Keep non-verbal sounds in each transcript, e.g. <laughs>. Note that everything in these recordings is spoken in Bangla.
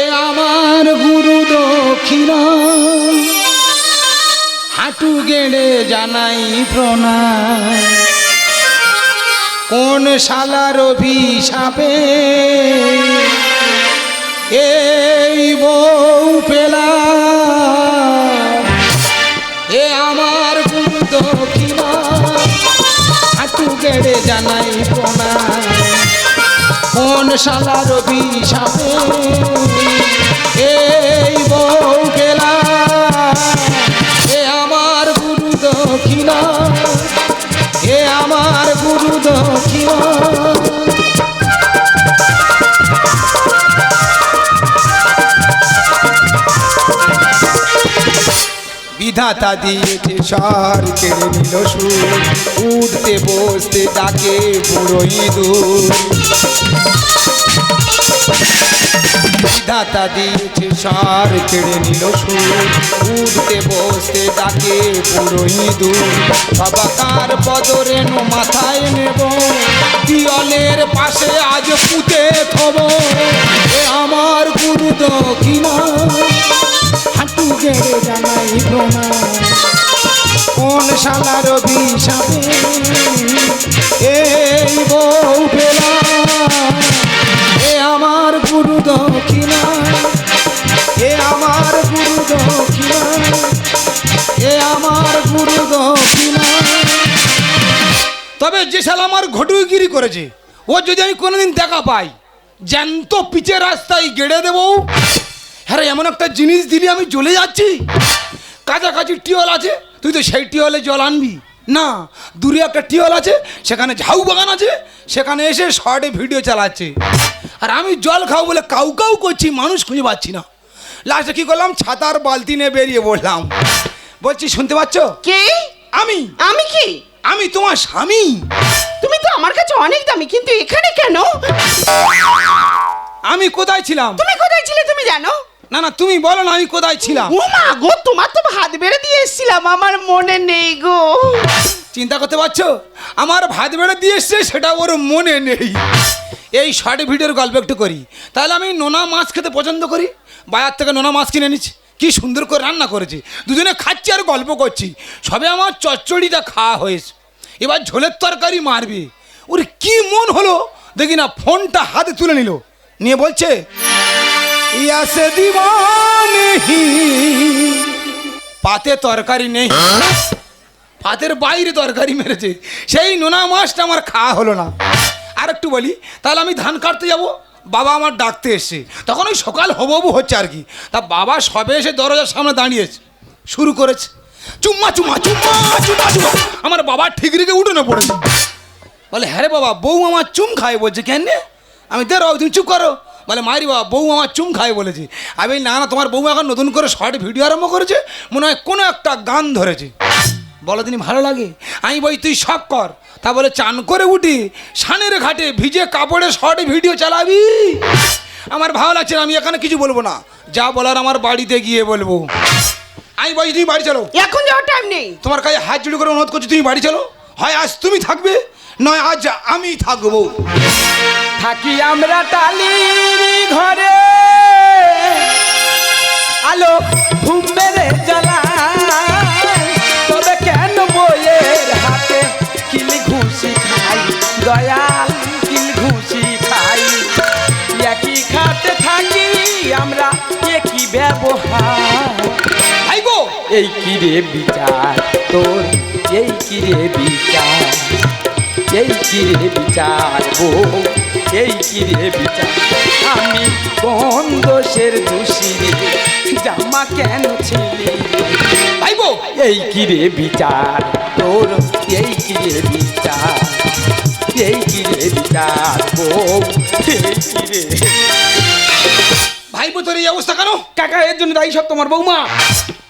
এ আমার গুরু দক্ষিণা। হাঁটু গেড়ে জানাই প্রণাম। কোন শালার অভিশাপে এই বউ পেলা। এ আমার গুরু দক্ষিণা, হাঁটু গেড়ে জানাই প্রণাম। কোন শালার অভিশাপে এই বউ গেলা এ আমার গুরু দক্ষিণা এ আমার গুরু দক্ষিণা। বিধাতা দিয়েছে সার কেড়ে নিল সুর, উঠতে বসতে ডাকে বুড়ো ইঁদুর। বিধাতা দিয়েছে সার কেড়ে নিল সুর, উঠতে বসতে ডাকে বুড়ো ইঁদুর। বাবা কার পদরেণু মাথায় নেব দিয়লের পাশে আজ পুঁতে থব। এ আমার গুরু দক্ষিণা হাঁটু জানাই প্রণাম কোন শালার বিষাবে এই বউ পেলা? এ আমার গুরু দক্ষিণা, এ আমার গুরু দক্ষিণা, এ আমার গুরু দক্ষিণা। তবে যে শালা আমার ঘটুগিরি করেছে, ও যদি আমি কোনোদিন দেখা পাই, জ্যান্ত পিচের রাস্তায় গেড়ে দেবো। হ্যাঁ রে, এমন একটা জিনিস দিলি আমি চলে যাচ্ছি। কাছাকাছি টিওল আছে তুই তো সেই টিওলে জল আনবি। না দূরে একটা টিওল আছে সেখানে ঝাউ বাগান আছে সেখানে এসে শর্টে ভিডিও চালাচ্ছে। আর আমি জল খাও বলে কাউ কাউ করছি মানুষ খুঁজে পাচ্ছি না। লাস্টে কি করলাম? ছাতার বালতি নিয়ে বেরিয়ে বললাম বলছি শুনতে পাচ্ছ? কে? আমি। আমি কি? আমি তোমার স্বামী। তুমি তো আমার কাছে অনেক দামি কিন্তু এখানে কেন? আমি কোথায় ছিলাম? তুমি কোথায় ছিলে তুমি জানো? না না তুমি বলো না আমি কোথায় ছিলাম? ও মা গো তোমার তো হাত বেড়ে দিয়ে এসেছিলাম আমার মনে নেই গো। চিন্তা করতে পারছ? আমার ভাত বেড়ে দিয়ে এসছে সেটা ওর মনে নেই। এই শর্ট ভিডিওর গল্প একটু করি। তাহলে আমি নোনা মাছ খেতে পছন্দ করি। বাজার থেকে নোনা মাছ কিনে নিচ্ছি কি সুন্দর করে রান্না করেছি। দুজনে খাচ্ছি আর গল্প করছি। সবে আমার চচ্চড়িটা খাওয়া হয়েছে। এবার ঝোলের তরকারি মারবে। ওর কি মন হলো? দেখি না ফোনটা হাতে তুলে নিল। নিয়ে বলছে ইয়াসে দিবানি পাতে তরকারি নেই। ভাতের বাইরে তরকারি মেরেছে। সেই নোনা মাছটা আমার খাওয়া হলো না। আর একটু বলি তাহলে আমি ধান কাটতে যাব? বাবা আমার ডাকতে এসছে। তখন ওই সকাল হবু হচ্ছে আর কি। তা বাবা সবে এসে দরজার সামনে দাঁড়িয়েছে। শুরু করেছে। চুম্মা চুম্মা চুম্মা চুম্মা চুম্মা। আমার বাবা ঠিক রেখে উঠোনে পড়েছে। বলে হ্যাঁ রে বাবা বউ আমার চুম খায়। বলছে কেন? আমি দে তুমি চুপ করো। বলে মারি বাবা বউ আমার চুম খায় বলেছে। আমি না না তোমার বউ এখন নতুন করে শর্ট ভিডিও আরম্ভ করেছে মনে হয় কোনো একটা গান ধরেছে। বলো তিনি ভালো লাগে? আমি বলি তুই সব কর। তা বলে চান করে উঠি সানের ঘাটে ভিজে কাপড়ে শর্ট ভিডিও চালাবি। আমার ভালো লাগছে আমি এখানে কিছু বলব না। যা বলার আমার বাড়িতে গিয়ে বলব। আমি বলছি তুমি বাড়ি চলো। এখন যাওয়ার টাইম নেই। তোমার কাছে হাত জুড়ে করে অনুরোধ করছি তুমি বাড়ি চলো। হয় আজ তুমি থাকবে নয় আজ আমি থাকব। থাকি আমরা টালির ঘরে। আলো ঘুম মেরে জ্বালাই তবে কেন বইয়ের হাতে কিল ঘুষি খাই? দয়াল কিল ঘুষি খাই। একই খাতে থাকি আমরা একই ব্যবহার। এই কিরে বিচার তোর? এই কিরে বিচার? এই কিরে বিচার এই কিরে বিচার আমি কোন দোষের দোষী জামা কেন ছিলি আইগো এই কিরে বিচার তোর এই কিরে বিচার এই কিরে বিচার গো এই কিরে ভাইবো তোর এই অবস্থা কেন কাকা এর জন্য দায়ী সব তোমার বৌমা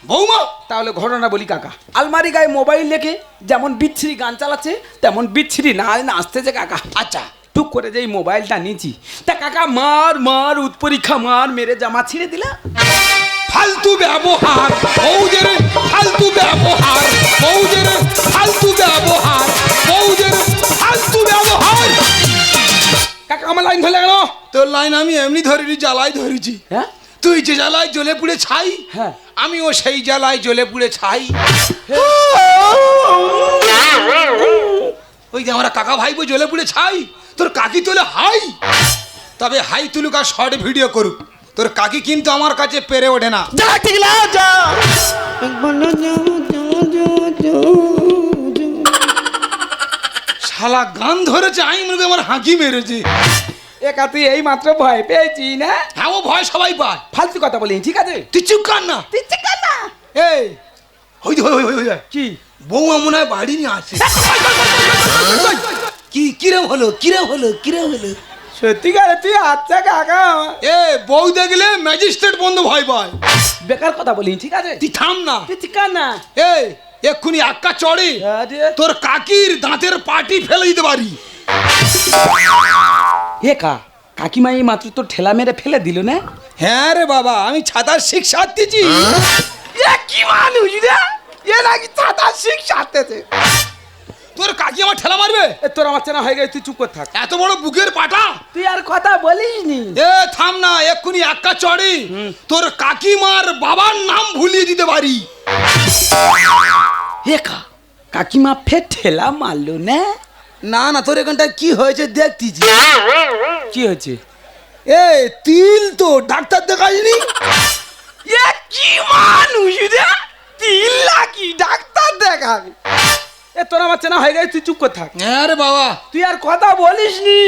বৌমা! তাহলে ঘটনা বলি কাকা। আলমারি গায়ে মোবাইল লেখে যেমন বিচ্ছিরি গান চালাচ্ছে তেমন বিচ্ছিরি না নাচতেছে কাকা। আচ্ছা। টুক করে যেই মোবাইলটা নিয়েছি। তা কাকা মার মার উৎপরীক্ষা মার মেরে জামা ছিঁড়ে দিলা? ফালতু ব্যবহার বৌদের ফালতু ব্যবহার বৌদের ফালতু ব্যবহার বৌদের ফালতু ব্যবহার। কাকা আমার লাইন ধরে কেন? তোর লাইন আমি এমনি ধরিনি জ্বালাই ধরেছি। হ্যাঁ? তুই যে জ্বালায় জ্বলে পুড়ে ছাই। হ্যাঁ। আমিও সেই জ্বালায় জ্বলে পুড়ে ছাই। ওই যে আমরা কাকা ভাইবো জ্বলে পুড়ে ছাই তোর কাকি তোলে হাই। তবে হাই তুলুক আর শর্ট ভিডিও করুক তোর কাকি কিন্তু আমার কাছে পেরে ওঠে না। যা ঠিক যা। শালা গান ধরেছে আমি মনে আমার হাঁকি মেরেছে। একা তুই এই মাত্র ভয় পেয়েছি না? হ্যাঁ ও ভয় সবাই পায়। ফালতু কথা বলি ঠিক আছে? তুই চুপ কর না। তুই চিকেন না। এই হই হই হই হই কি? বৌমা মনে হয় বাড়ি নিয়ে আছে কি কিরম হলো কিরম হলো কিরম হলো? সত্যিকারে তুই আচ্ছা কাকা এ বউ দেখলে ম্যাজিস্ট্রেট বন্ধু ভয় পায়। বেকার কথা বলি ঠিক আছে? তুই থাম না। তুই চিকেন না। এই এক্ষুনি এক্কা চড়ে। তোর কাকির দাঁতের পাটি ফেলে দিতে পারি। একা কাকিমা এই মাত্র তো ঠেলা মেরে ফেলে দিল না? হ্যাঁ রে বাবা আমি ছাতার শিক্ষা দিচ্ছি এ কি মানুষ রে? এ নাকি ছাতা শিখ সাথেছে তোর কাকি আমার ঠেলা মারবে? এ তোর আমার চেনা হয়ে গেছে তুই চুপ করে থাক। এত বড় বুকের পাটা? তুই আর কথা বলিস নি। এ থাম না এক্ষুনি এক্কা চড়ে। তোর কাকিমার বাবার নাম ভুলিয়ে দিতে পারি। একা কাকিমা ফের ঠেলা মারলো না। না না তোর এখানটা কি হয়েছে দেখতেছি কি হয়েছে? এ তিল তো ডাক্তার দেখাইনি? এ কি মানুষ রে? তিন লাখি ডাক্তার দেখাবি। এ তোর আমার চেনা হয়ে গেছে তুই চুপ করে থাক। হ্যাঁ রে বাবা। তুই আর কথা বলিস নি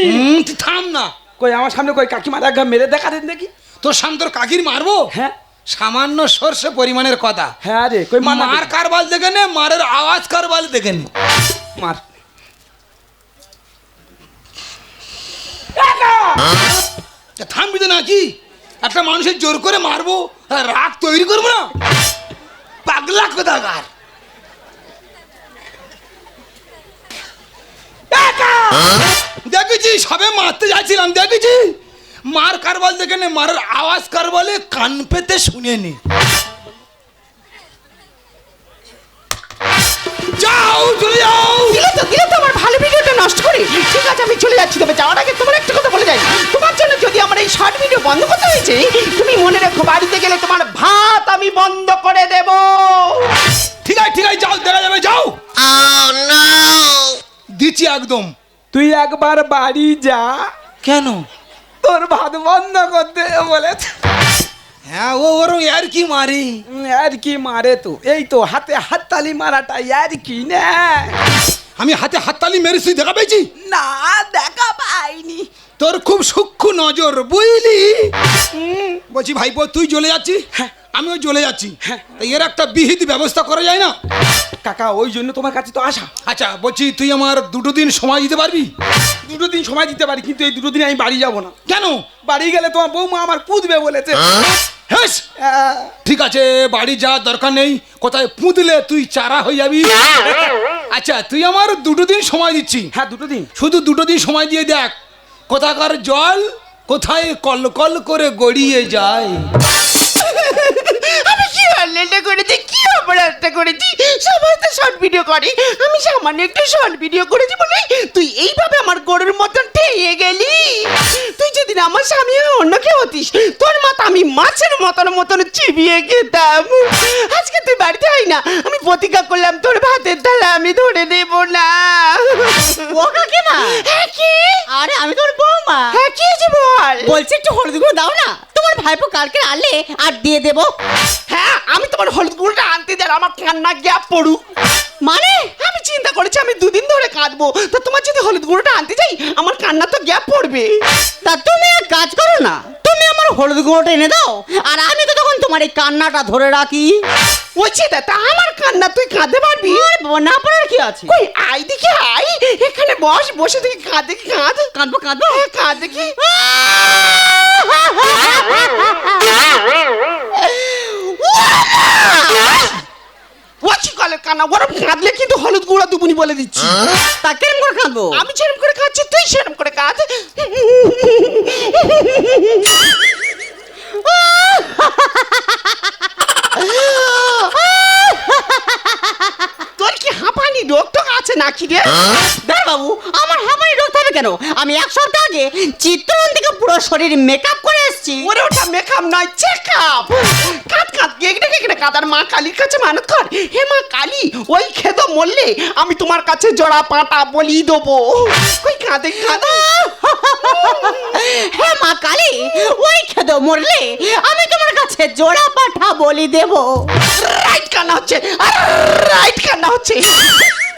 থাম না। কই আমার সামনে কই কাকিমা দেখা মেরে দেখা দেন দেখি? তোর সামনে তোর কাকির মারবো? হ্যাঁ। সামান্য সর্ষে পরিমাণের কথা। হ্যাঁ রে কই মার কার মার দেখি। নে মারের আওয়াজ কারবাল দেখে নে। মার। থামবি তো নাকি? একটা মানুষের জোর করে মারবো রাগ তৈরি করব না? পাগলা কোথাকার? দেখেছি সবে মারতে যাচ্ছিলাম দেখেছি মার কারবাল দেখে নে মার আওয়াজ কার বলে কান পেতে শুনে নি। যাও চলে যাও। দিলে তো দিলে তো আমার ভালো ভিডিওটা নষ্ট করে ঠিক আছে আমি চলে যাচ্ছি তবে যাওয়ার আগে তোমার একটা কথা বলে যাই। তোমার জন্য যদি আমার এই শর্ট ভিডিও বন্ধ করতে হয়েছে তুমি মনে রেখো বাড়িতে গেলে তোমার ভাত আমি বন্ধ করে দেব। ঠিক আছে ঠিক আছে যাও দেখা যাবে যাও। দিচ্ছি একদম। তুই একবার বাড়ি যা। কেন? তোর ভাত বন্ধ করতে বলেছে হ্যাঁ ও ওরম আর কি মারি? আর কি মারে তো? এই তো হাতে হাততালি মারাটা আর কি না? আমি হাতে হাততালি মেরে তুই দেখা পেয়েছি না দেখা পাইনি। তোর খুব সূক্ষ্ম নজর বুঝলি? বলছি ভাইপো তুই চলে যাচ্ছি হ্যাঁ। আমিও চলে যাচ্ছি। হ্যাঁ। এর একটা বিহিত ব্যবস্থা করা যায় না? কাকা ওই জন্য তোমার কাছে তো আসা। আচ্ছা বলছি তুই আমার দুটো দিন সময় দিতে পারবি? দুটো দিন সময় দিতে পারি কিন্তু এই দুটো দিন আমি বাড়ি যাব না। কেন? বাড়ি গেলে তোমার বৌমা আমার পুঁতবে বলেছে। হেস! আহ, ঠিক আছে বাড়ি যাওয়ার দরকার নেই। কোথায় পুঁতলে তুই চারা হয়ে যাবি? আচ্ছা তুই আমার দুটো দিন সময় দিচ্ছি। হ্যাঁ দুটো দিন। শুধু দুটো দিন সময় দিয়ে দেখ কোথাকার জল কোথায় কল কল করে গড়িয়ে যায়। আমি কি অনলাইনটা করেছি? কি অপরাধটা করেছি? সবাই তো শর্ট ভিডিও করে। আমি সামান্য একটু শর্ট ভিডিও করেছি বলে তুই এইভাবে আমার গরুর মতন ঠেয়ে গেলি। তুই যদি আমার স্বামী অন্য কেউ হতিস তোর মাথা আমি মাছের মতন মতন চিবিয়ে খেতাম। আজকে তুই বাড়িতে আই না আমি প্রতিজ্ঞা করলাম তোর ভাতের থালা আমি ধরে দেব না। ও কাকিমা হ্যাঁ কি? আরে আমি তোমার বৌমা। হ্যাঁ কি বল? বলছি একটু হলুদ গুঁড়ো দাও না। ভাইপো কালকে আনলে আর দিয়ে দেবো। হ্যাঁ আমি তোমার হলুদ গুঁড়োটা আনতে দেয় আমার কান্না গ্যাপ পড়ুক। মানে? আমি চিন্তা করেছি আমি দুদিন ধরে কাঁদবো। তো তোমার যদি হলুদ গুঁড়োটা আনতে যাই আমার কান্না তো গ্যাপ পড়বে। তা তুমি এক কাজ করো না তুমি আমার হলুদ গুঁড়োটা এনে দাও আর আমি তো তখন তোমার এই কান্নাটা ধরে রাখি। ওই তা তা আমার কান্না তুই কাঁদতে পারবি? আরে না পারার কি আছে? কই আই দেখি আই এখানে বস বসে দেখি কাঁদ দেখি কাঁদ। কাঁদবো কাঁদবো? হ্যাঁ কাঁদ দেখি। <laughs> ওরম কাঁদলে কিন্তু হলুদ গুঁড়ো দুবুনি বলে দিচ্ছি। তা কেরম করে কাঁদবো? আমি সেরম করে খাচ্ছি তুই সেরম করে কাঁদ। তোর কি হাঁপানি রোগ টোক আছে নাকি রে? দাঁড়া বাবু আমার হামারি রোগ হবে কেন? কেন আমি এক সপ্তাহ আগে চিত্তরণ থেকে পুরো শরীর মেকআপ করে এসেছি ওরে ওটা মেকআপ নয় চেকআপ কেকড়ে কেকড়ে কাদার মা কালীর কাছে মানত কর। হে মা কালী ওই খেদ মরলে আমি তোমার কাছে জোড়া পাটা বলি দেবো। কই কাঁদে কাঁদে। হে মা কালী ওই খেদ মরলে আমি তোমার কাছে জোড়া পাঠা বলি দেব। রাইট কান্না হচ্ছে রাইট কান্না হচ্ছে।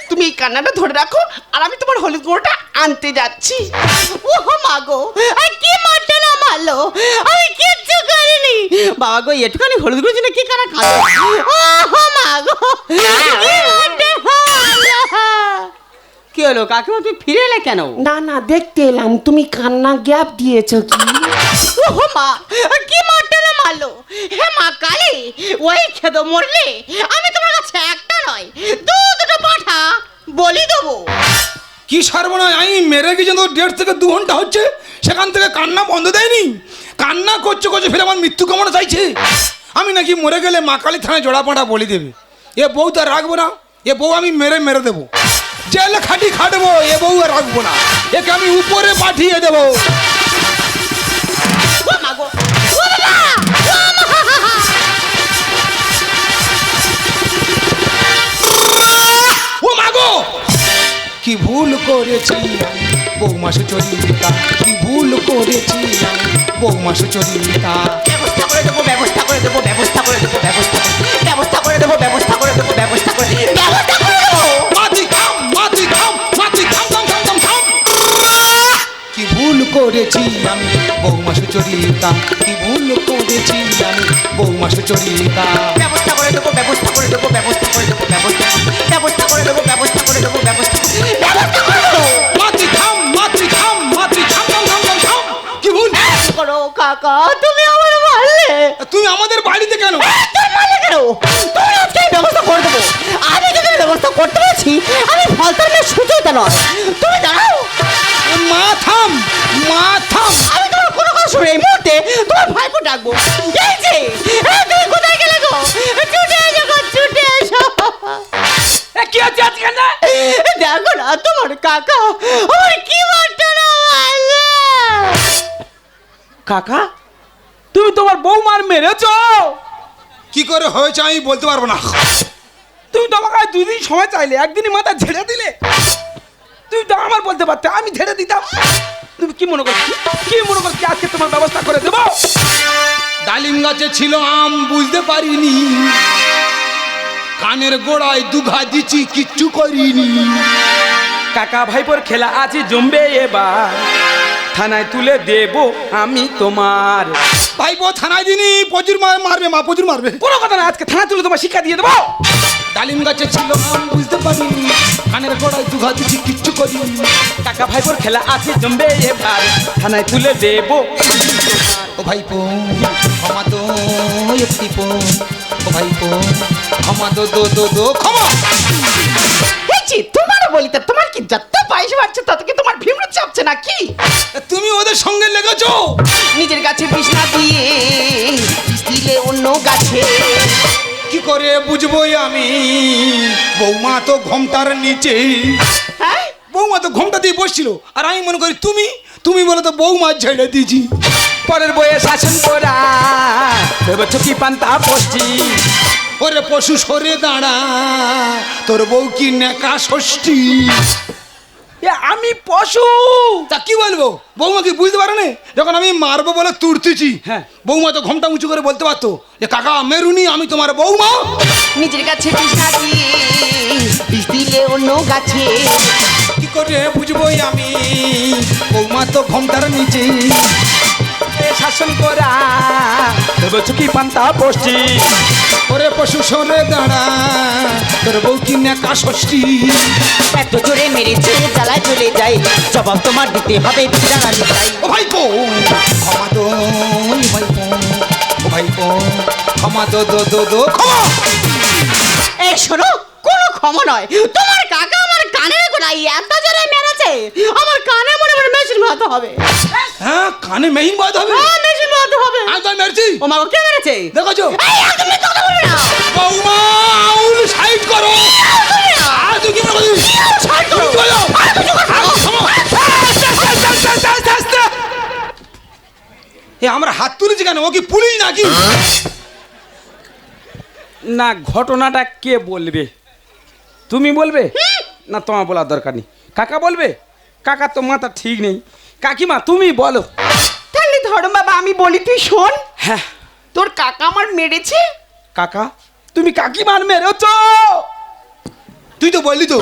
তুমি এই কান্নাটা ধরে রাখো আর আমি তোমার হলুদ গুঁড়োটা আনতে যাচ্ছি। ও মা গো আর কি মারতে না মারলো আমি কিচ্ছু করিনি। বাবা গো এটুখানি হলুদ গুঁড়ো জন্য কি কারা কাঁদো ও মা গো কি হলো কাকিমা তুমি ফিরে এলে কেন? না না দেখতে এলাম। তুমি কান্না গ্যাপ দিয়েছ কি? ও মা কি মারতে না মারলো হে মা কালী ওই খেদ মরলে আমি তোমার কাছে একটা নয় দু দুটো পাঠা বলি দেবো। কি সর্বনয় আমি মেরে গেছি, তো দেড় থেকে দু ঘণ্টা হচ্ছে। সেখান থেকে কান্না বন্ধ দেয়নি। কান্না করছে করছে ফের আমার মৃত্যু কামনা চাইছে। আমি নাকি মরে গেলে মা কালী থানায় জোড়া পাটা বলি দেবে। এ বউ তো রাখব না। এ বউ আমি মেরে মেরে দেবো। জেলে খাটি খাটবো, এ বউ রাখব না। একে আমি উপরে পাঠিয়ে দেবো। কি ভুল করেছি বৌমা সুচরিতা কি ভুল করেছি বৌমা সুচরিতা ব্যবস্থা করে দেবো ব্যবস্থা করে দেবো ব্যবস্থা করে দেবো ব্যবস্থা করে- ব্যবস্থা করে দেবো ব্যবস্থা করে দেবো ব্যবস্থা করে ব্যবস্থা দেবো কি ভুল করেছি আমি বৌমা সুচরিতা কি ভুল করেছি আমি বৌমা সুচরিতা ব্যবস্থা করে দেবো ব্যবস্থা করে দেবো ব্যবস্থা করে দেবো ব্যবস্থা ব্যবস্থা কাকা তুমি আমার মারলে। তুমি আমাদের বাড়িতে কেন? তুমি মারলে কেন? তুমি আজকে এই ব্যবস্থা করে দেবো। আমি যদি ব্যবস্থা করতে পারছি আমি ফলতার মেয়ে সুচয়তা নয়। তুমি দাঁড়াও। মা থাম মা থাম। আমি তোমার কোনো কথা শুনে এই মুহূর্তে তোমার ভাইপো ডাকবো। এই যে তুমি কোথায় গেলে গো? ছুটে এসো গো ছুটে এসো। কি হচ্ছে আজকে না দেখো না তোমার কাকা আমার কি কাকা তুমি তোমার বৌমার মেরেছ? কি করে হয়েছে আমি বলতে পারব না। তুমি তো আমাকে দুদিন সময় চাইলে একদিনই মাথা ঝেড়ে দিলে। তুমি তো আমার বলতে পারতে আমি ঝেড়ে দিতাম। তুমি কি মনে করছ? কি মনে করছ আজকে তোমার ব্যবস্থা করে দেবো? ডালিম গাছে ছিল আম বুঝতে পারিনি। কানের গোড়ায় দুঘা দিচ্ছি কিচ্ছু করিনি। কাকা ভাইপোর খেলা আছে জমবে এবার। থানায় তুলে দেব আমি তোমার। ভাইপো থানায় দিনি প্রচুর মার মারবে মা প্রচুর মারবে। কোনো কথা না আজকে থানায় তুলে তোমার শিক্ষা দিয়ে দেবো। ডালিম গাছে ছিল আম বুঝতে পারিনি কানের গোড়ায় দুঘা দিচ্ছি কিচ্ছু করিনি কাকা ভাইপোর খেলা আছে জমবে এবার। থানায় তুলে দেব। ও ভাইপো ক্ষমা তো একটি পো। ও ভাইপো ক্ষমা দো দো দো দো ক্ষমা। তোমার বলি তা তোমার কি যত পয়সা বাড়ছে তত কি তোমার ভিমরু চাপছে না কি তুমি ওদের সঙ্গে লেগেছো? নিজের গাছে বিছনা দিয়ে দিলে অন্য গাছে। কি করে বুঝবোই আমি? বৌমা তো ঘোমটার নিচে। হ্যাঁ? বৌমা তো ঘোমটা দিয়ে বসছিল। আর আমি মনে করি তুমি তুমি বলে তো বৌমা ঝেড়ে দিয়েছি। পরের বইয়ে শাসন করা। দেব চকি পান্তা পড়ছি ওরে পশু সরে দাঁড়া তোর বউ কি নেকা ষষ্ঠী? এ আমি পশু। তা কি বলব? বৌমা কি বুঝতে পারে না? যখন আমি মারবো বলে তুড়তেছি হ্যাঁ। বৌমা তো ঘোমটা উঁচু করে বলতে পারতো যে কাকা মেরুনি আমি তোমার বৌমা। নিজের কাছে বিষ দিলে অন্য গাছে। কি করে বুঝবোই আমি? বৌমা তো ঘোমটার নিচে। শাসন করা। দেব চকি পান্তা পড়ছি ওরে পশু সরে দাঁড়া। তোর বউ কি নেকা ষষ্ঠী। এত জোরে মেরেছে জ্বালায় চলে যায়। জবাব তোমার দিতে হবে চাই। ও ভাইপো! ক্ষমা দো ওই ভাইপো। ও ভাইপো ক্ষমা দো দো দো দো ক্ষমা! এই শোনো কোনো ক্ষমা নয়। তোমার কাকা আমার কানের গোড়ায় এত জোরে মেরেছে। আমার হবে। হ্যাঁ কানে মেহিন বাদ হবে। হ্যাঁ মেহিন বাদ হবে। আমি তো মেরেছি? ও মা কে মেরেছে? দেখোছো? এই একদম মিথ্যা কথা বলবে না। বৌমা আউল সাইড করো। আর তুই কি বলছিস সাইড করো। বলো? আর এ আমরা হাত তুলেছি কেন? ও কি পুলিশ নাকি? না ঘটনাটা কে বলবে? তুমি বলবে? না তোমার বলার দরকার নেই। কাকা বলবে? কাকার তো মাথা ঠিক নেই। কাকিমা তুমি বলো। তাহলে ধরো বাবা আমি বলি তুই শোন। হ্যাঁ। তোর কাকা আমার মেরেছে? কাকা তুমি কাকিমার মেরেছ। তুই তো বললি তো।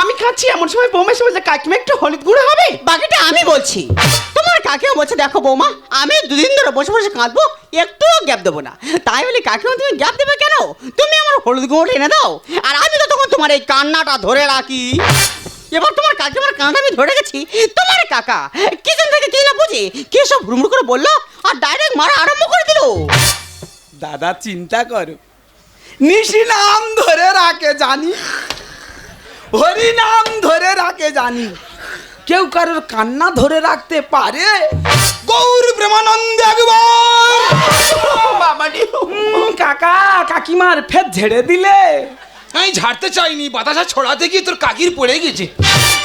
আমি খাচ্ছি এমন সময় বৌমা এসে বলছে কাকিমা একটু হলুদ গুঁড়ো হবে? বাকিটা আমি বলছি। তোমার কাকেও বলছে দেখো বৌমা আমি দুদিন ধরে বসে বসে কাঁদবো একটু গ্যাপ দেবো না। তাই বলি কাকিমা তুমি গ্যাপ দেবে কেন? তুমি আমার হলুদ গুঁড়ো এনে দাও। আর আমি তো তখন তোমার এই কান্নাটা ধরে রাখি। এবার তোমার কাকিমার কান্না আমি ধরে গেছি তোমার কাকা। কিচেন থেকে কি না বুঝি? কি সব হুড়মুড় করে বলল? আর ডাইরেক্ট মারা আরম্ভ করে দিল। দাদা চিন্তা করো। নিশি নাম ধরে রাখে জানি। হরি নাম ধরে রাখে জানি। কেউ কারোর কান্না ধরে রাখতে পারে? গৌর প্রেমানন্দ একবার। কাকা কাকিমার ফের ঝেড়ে দিলে? আমি ঝাড়তে চাইনি বাতাসা ছড়াতে গিয়ে তোর কাকির পড়ে গেছে।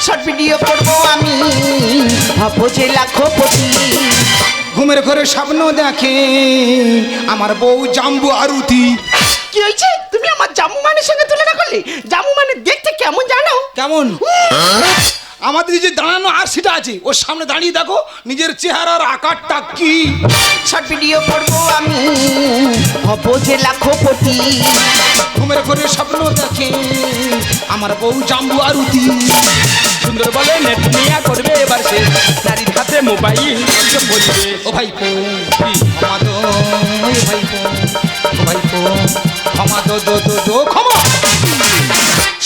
শর্ট ভিডিও করব আমি ভাবো যে লাখপতি ঘুমের ঘরে স্বপ্ন দেখে আমার বউ জাম্বু আরুতি। কি হয়েছে? তুমি আমার জামু মানের সঙ্গে তুলনা করলে? জামু মানে দেখতে কেমন জানো? কেমন? আমাদের এই যে দাঁড়ানো আর সেটা আছে ওর সামনে দাঁড়িয়ে দেখো নিজের চেহারার আকারটা কি। শর্ট ভিডিও করব আমি ভাবো যে লাখপতি ঘুমের ঘরে স্বপ্ন দেখে আমার বউ জাম্বু আরুতি। সুন্দর বলে নেট নিয়া করবে এবার সে নারীর হাতে মোবাইল বলবে। ও ভাইপো ক্ষমা দো এ ভাইপো ও ভাইপো ক্ষমা দো দো দো দো ক্ষমা।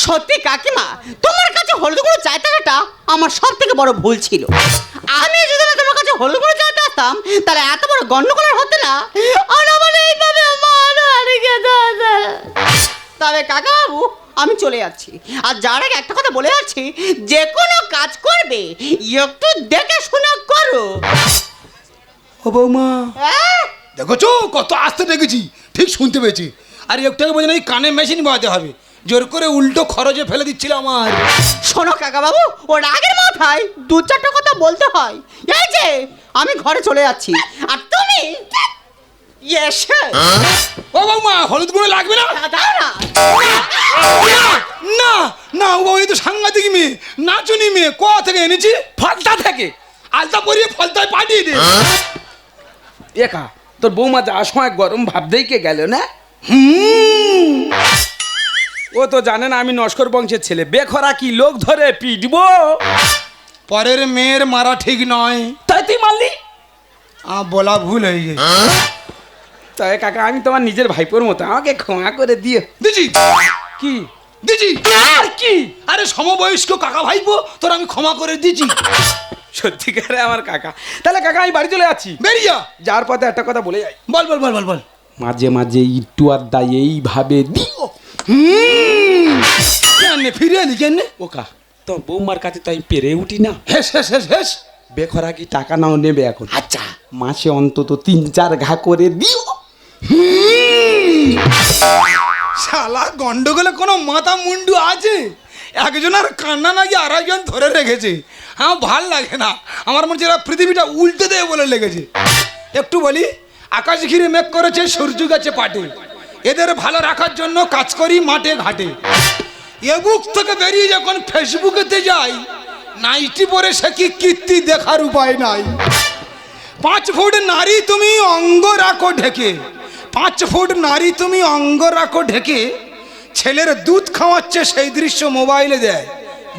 সত্যি কাকিমা তোমার হলুদ গুঁড়ো চাইতে আসাটা আমার সব থেকে বড় ভুল ছিল। আমি যদি না তোমার কাছে হলুদ গুঁড়ো চাইতে আসতাম তাহলে এত বড় গন্ডগোল হতো না আর আমার এইভাবে মান হারিয়ে তবে কাকা বাবু আমি চলে যাচ্ছি। আর যার আগে একটা কথা বলে যাচ্ছি যে কোনো কাজ করবে একটু দেখে শুনে করো। ও বৌমা। হ্যাঁ? দেখেছ? কত আস্তে ডেকেছি ঠিক শুনতে পেয়েছি। আর একটু আগে বোঝেন এই কানে মেশিন বাজাতে হবে। জোর করে উল্টো খরচে ফেলে দিচ্ছিল আমার। শোনো কাকা বাবু ওর আগের মাথায় দু চারটা কথা বলতে হয়। এই যে আমি ঘরে চলে যাচ্ছি। আর তুমি এসে ও বৌমা হলুদ গুঁড়ো লাগবে না? দাও না। না না ও এই তো সাংঘাতিক মেয়ে। নাচুনি মেয়ে কোয়া থেকে এনেছি? ফলতা থেকে। আলতা পরিয়ে ফলতায় পাঠিয়ে দে। একা তোর বৌমা যাওয়ার সময় গরম ভাব কে গেল না? ও তো জানে না আমি নস্কর বংশের ছেলে। বেখরা কি লোক ধরে পিটবো? পরের মেয়ের মারা ঠিক নয়। তাই তুই মারলি? আ বলা ভুল হয়ে গেছে। তাই কাকা আমি তোমার নিজের ভাইপোর মতো। আমাকে ক্ষমা করে দিও। দিজি কি? দিজি আর কি? আরে সমবয়স্ক কাকা ভাইপো তোর আমি ক্ষমা করে দিছি। সত্যিকারে আমার কাকা। তাহলে কাকা আমি বাড়ি চলে যাচ্ছি। বেরিয়া। যার পথে একটা কথা বলে যাই। বল বল বল বল বল। মাঝে মাঝে ইটু আড্ডা এইভাবে দিও। কেন ফিরে এলি কেন ওকা তো বৌমার কাছে তো আমি পেরে উঠি না হেস হেস হেস হেস বেখরা কি টাকা নাও নেবে এখন আচ্ছা মাসে অন্তত তিন চার ঘা করে দিও শালা গন্ডগোলে কোনো মাথা মুন্ডু আছে একজনের কান্না নাকি আর একজন ধরে রেখেছে আমার ভালো লাগে না আমার মনে হচ্ছে পৃথিবীটা উল্টে দেবে বলে লেগেছে একটু বলি আকাশ ঘিরে মেঘ করেছে সূর্য গেছে পাটে এদের ভালো রাখার জন্য কাজ করি মাঠে ঘাটে। এ বুক থেকে বেরিয়ে যখন ফেসবুকেতে যাই নাইটি পরে সে কি কীর্তি দেখার উপায় নাই। পাঁচ ফুট নারী তুমি অঙ্গ রাখো ঢেকে। পাঁচ ফুট নারী তুমি অঙ্গ রাখো ঢেকে। ছেলের দুধ খাওয়াচ্ছে সেই দৃশ্য মোবাইলে দেয়।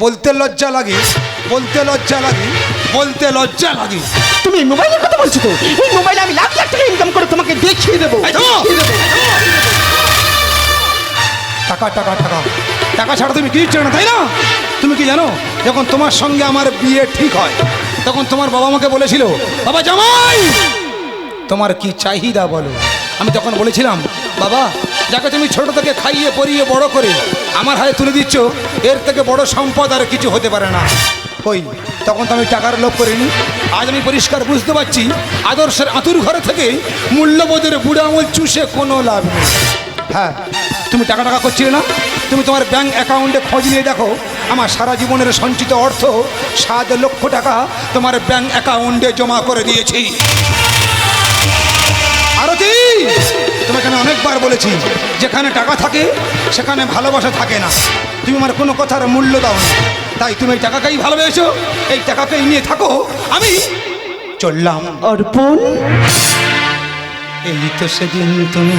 বলতে লজ্জা লাগে বলতে লজ্জা লাগে বলতে লজ্জা লাগে। তুমি মোবাইলের কথা বলছো তো? এই মোবাইলে আমি লাখ লাখ টাকা ইনকাম করে তোমাকে দেখিয়ে দেবো। টাকা টাকা টাকা। টাকা ছাড়া তুমি কিছু না, তাই না? তুমি কি জানো? যখন তোমার সঙ্গে আমার বিয়ে ঠিক হয়, তখন তোমার বাবা আমাকে বলেছিল, বাবা জামাই, তোমার কি চাহিদা বলো? আমি তখন বলেছিলাম, বাবা, যাকে তুমি ছোট থেকে খাইয়ে, পরিয়ে, বড় করে আমার হাতে তুলে দিচ্ছ, এর থেকে বড় সম্পদ আর কিছু হতে পারে না। কই? তখন তো আমি টাকার লোভ করিনি। আজ আমি পরিষ্কার বুঝতে পারছি, আদর্শের আতুর ঘরে থেকে মূল্যবোধের বুড়ো আঙুল চুষে কোনো লাভ নেই। হ্যাঁ তুমি টাকা টাকা করছিলে না? তুমি তোমার ব্যাঙ্ক অ্যাকাউন্টে খোঁজ নিয়ে দেখো আমার সারা জীবনের সঞ্চিত অর্থ সাত লক্ষ টাকা তোমার ব্যাঙ্ক অ্যাকাউন্টে জমা করে দিয়েছি। আরতি তোমাকে আমি অনেকবার বলেছি যেখানে টাকা থাকে সেখানে ভালোবাসা থাকে না। তুমি আমার কোনো কথার মূল্য দাও না। তাই তুমি এই টাকাকেই ভালোবেসো এই টাকাকেই নিয়ে থাকো আমি চললাম। অর্পণ? এই তো সেদিন তুমি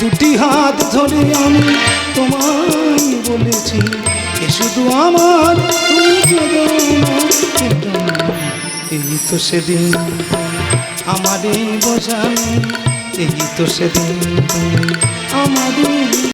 দুটি হাত ধরে আমি তোমায় বলেছি, এ শুধু আমার। এই তো সেদিন আমাদের বোঝালে, এই তো সেদিন আমারে